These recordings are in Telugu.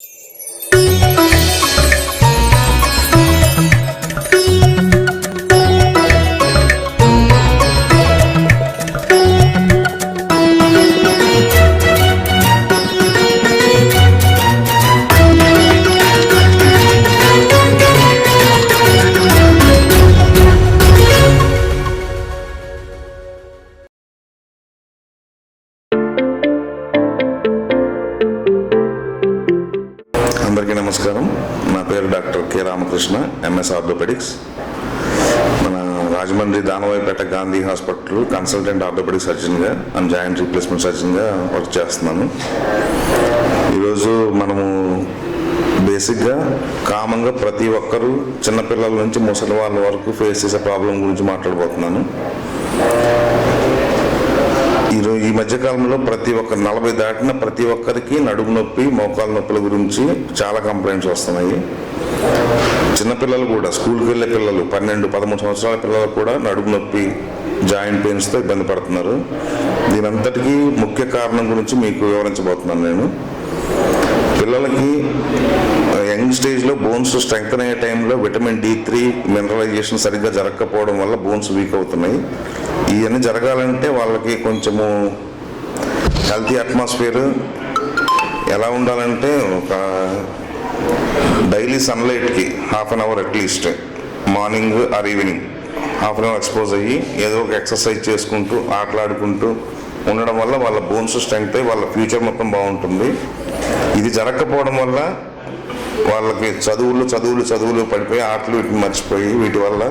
అందరికీ పేరు doctor K Ramakrishna MS orthopaedics మన Rajahmundry Danavaipeta Gandhi hospital consultant orthopaedic సర్జన్గా and joint replacement సర్జన్గా వర్క్ చేస్తున్నాను. ఈరోజు మనము బేసిక్గా కామన్గా ప్రతి ఒక్కరూ చిన్నపిల్లల నుంచి ముసలి వాళ్ళ వరకు ఫేస్ చేసే ప్రాబ్లం గురించి మాట్లాడబోతున్నాను. మధ్యకాలంలో ప్రతి ఒక్క నలభై దాటిన ప్రతి ఒక్కరికి నడుము నొప్పి మోకాలు నొప్పుల గురించి చాలా కంప్లైంట్స్ వస్తున్నాయి. చిన్నపిల్లలు కూడా స్కూల్కి వెళ్ళే పిల్లలు పన్నెండు పదమూడు సంవత్సరాల పిల్లలు కూడా నడుము నొప్పి జాయింట్ పెయిన్స్తో ఇబ్బంది పడుతున్నారు. దీనంతటికీ ముఖ్య కారణం గురించి మీకు వివరించబోతున్నాను నేను. పిల్లలకి యంగ్ స్టేజ్లో బోన్స్ స్ట్రెంగ్తన్ అయ్యే టైంలో విటమిన్ డి త్రీ మినరలైజేషన్ సరిగ్గా జరగకపోవడం వల్ల బోన్స్ వీక్ అవుతున్నాయి. ఇవన్నీ జరగాలంటే వాళ్ళకి కొంచెము హెల్తీ అట్మాస్ఫియర్ ఎలా ఉండాలంటే ఒక daily సన్లైట్కి half an hour at least morning or evening half an hour expose అయ్యి ఏదో ఒక ఎక్సర్సైజ్ చేసుకుంటూ ఆటలాడుకుంటూ ఉండడం వల్ల వాళ్ళ బోన్స్ స్ట్రెంగ్త్ అయ్యి వాళ్ళ ఫ్యూచర్ మొత్తం బాగుంటుంది. ఇది జరగకపోవడం వల్ల వాళ్ళకి చదువులు చదువులు చదువులు పడిపోయి ఆటలు వీటిని మర్చిపోయి వీటి వల్ల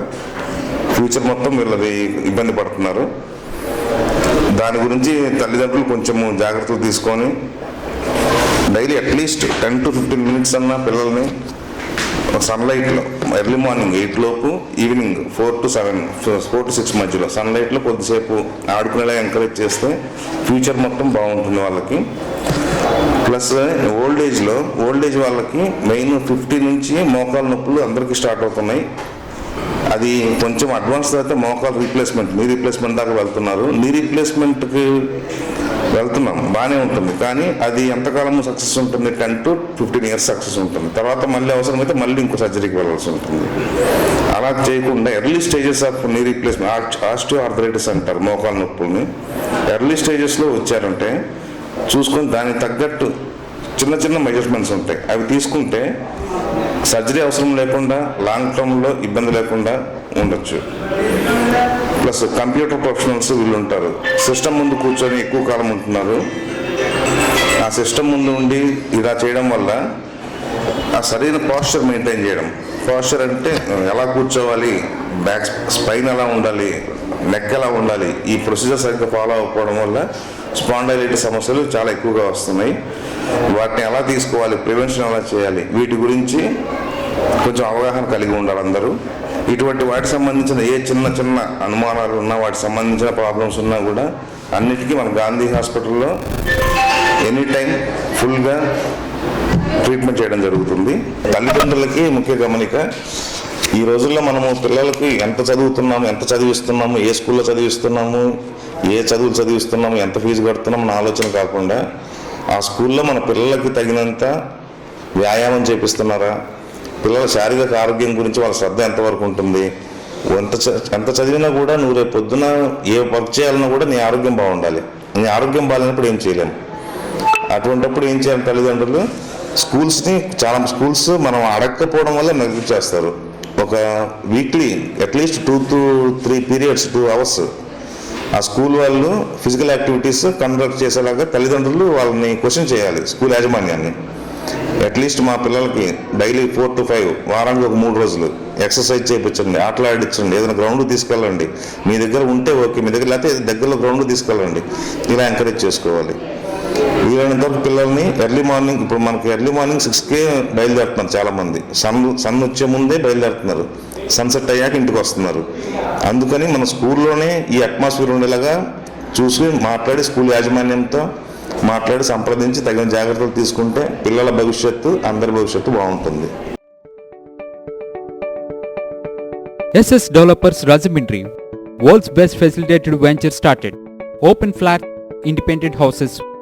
ఫ్యూచర్ మొత్తం వీళ్ళది ఇబ్బంది పడుతున్నారు. దాని గురించి తల్లిదండ్రులు కొంచెము జాగ్రత్తలు తీసుకొని daily at least ten to fifteen minutes అన్న పిల్లల్ని సన్లైట్లో ఎర్లీ మార్నింగ్ ఎయిట్ లోపు evening four to seven four to six మధ్యలో సన్లైట్లో కొద్దిసేపు ఆడుకునేలా ఎంకరేజ్ చేస్తే ఫ్యూచర్ మొత్తం బాగుంటుంది వాళ్ళకి. ప్లస్ ఓల్డ్ ఏజ్లో ఓల్డ్ ఏజ్ వాళ్ళకి మెయిన్ ఫిఫ్టీ నుంచి మోకాలు నొప్పులు అందరికీ స్టార్ట్ అవుతున్నాయి. అది కొంచెం అడ్వాన్స్ అయితే మోకాలు రీప్లేస్మెంట్ నీ రీప్లేస్మెంట్ దాకా వెళ్తున్నారు. నీ రీప్లేస్మెంట్కి వెళ్తున్నాం బాగానే ఉంటుంది. కానీ అది ఎంతకాలము సక్సెస్ ఉంటుంది? Ten to fifteen years success ఉంటుంది. తర్వాత మళ్ళీ అవసరమైతే మళ్ళీ ఇంకో సర్జరీకి వెళ్ళాల్సి ఉంటుంది. అలా చేయకుండా early stages of knee replacement osteoarthritis అంటారు మోకాల నొప్పుల్ని. ఎర్లీ స్టేజెస్లో వచ్చారంటే చూసుకొని దానికి తగ్గట్టు చిన్న చిన్న మెజర్మెంట్స్ ఉంటాయి. అవి తీసుకుంటే సర్జరీ అవసరం లేకుండా లాంగ్ టర్మ్లో ఇబ్బంది లేకుండా ఉండొచ్చు. ప్లస్ కంప్యూటర్ ప్రొఫెషనల్స్ వీళ్ళు ఉంటారు సిస్టమ్ ముందు కూర్చొని ఎక్కువ కాలం ఉంటున్నారు. ఆ సిస్టమ్ ముందు ఉండి ఇలా చేయడం వల్ల ఆ సరైన పాస్చర్ మెయింటైన్ చేయడం. పాస్చర్ అంటే ఎలా కూర్చోవాలి బ్యాక్ స్పైన్ ఎలా ఉండాలి నెక్ ఎలా ఉండాలి ఈ ప్రొసీజర్ సరిగ్గా ఫాలో అవ్వకపోవడం వల్ల స్పాండైలిటీ సమస్యలు చాలా ఎక్కువగా వస్తున్నాయి. వాటిని ఎలా తీసుకోవాలి ప్రివెన్షన్ ఎలా చేయాలి వీటి గురించి కొంచెం అవగాహన కలిగి ఉండాలి అందరూ. ఇటువంటి వాటికి సంబంధించిన ఏ చిన్న చిన్న అనుమానాలు ఉన్నా వాటికి సంబంధించిన ప్రాబ్లమ్స్ ఉన్నా కూడా అన్నిటికీ మన గాంధీ హాస్పిటల్లో ఎనీ టైం ఫుల్గా ట్రీట్మెంట్ చేయడం జరుగుతుంది. తల్లిదండ్రులకి ముఖ్య గమనిక ఈ రోజుల్లో మనము పిల్లలకి ఎంత చదువుతున్నాము ఎంత చదివిస్తున్నాము ఏ స్కూల్లో చదివిస్తున్నాము ఏ చదువులు చదివిస్తున్నాము ఎంత ఫీజు కడుతున్నాము అన్న ఆలోచన కాకుండా ఆ స్కూల్లో మన పిల్లలకి తగినంత వ్యాయామం చేపిస్తున్నారా? పిల్లల శారీరక ఆరోగ్యం గురించి వాళ్ళ శ్రద్ధ ఎంతవరకు ఉంటుంది? ఎంత చ- ఎంత చదివినా కూడా నువ్వు రేపు పొద్దున ఏ వర్క్ చేయాలన్నా కూడా నీ ఆరోగ్యం బాగుండాలి. నీ ఆరోగ్యం బాగాలేనప్పుడు ఏం చేయలేము. అటువంటిప్పుడు ఏం చేయాలి తల్లిదండ్రులు? స్కూల్స్ని చాలా స్కూల్స్ మనం అడగకపోవడం వల్ల నెగ్లెక్ట్ చేస్తారు ఒక weekly at least two to three periods two hours ఆ స్కూల్ వాళ్ళు ఫిజికల్ యాక్టివిటీస్ కండక్ట్ చేసేలాగా తల్లిదండ్రులు వాళ్ళని క్వశ్చన్ చేయాలి స్కూల్ యాజమాన్యాన్ని. అట్లీస్ట్ మా పిల్లలకి డైలీ ఫోర్ టు ఫైవ్ వారానికి ఒక మూడు రోజులు ఎక్సర్సైజ్ చేయించండి ఆటలు ఆడించండి ఏదైనా గ్రౌండ్ తీసుకెళ్ళండి. మీ దగ్గర ఉంటే ఓకే మీ దగ్గర లేకపోతే దగ్గరలో గ్రౌండ్ తీసుకెళ్ళండి. ఇలా ఎంకరేజ్ చేసుకోవాలి. వీలైనంత వరకు పిల్లల్ని ఎర్లీ మార్నింగ్ ఇప్పుడు మనకి ఎర్లీ మార్నింగ్ సిక్స్కే బయలుదేరుతున్నారు చాలామంది. సన్ సన్ వచ్చే ముందే బయలుదేరుతున్నారు. సన్సెట్ అయ్యాక ఇంటికి వస్తున్నారు. అందుకని మన స్కూల్లోనే ఈ అట్మాస్ఫియర్ ఉండేలాగా చూసి మాట్లాడి స్కూల్ యాజమాన్యంతో మాట్లాడి సంప్రదించి తగిన జాగ్రత్తలు తీసుకుంటే పిల్లల భవిష్యత్తు అందరి భవిష్యత్తు బాగుంటుంది. SS developers Rajahmundry world's best facilitated venture started. Open flat, independent houses,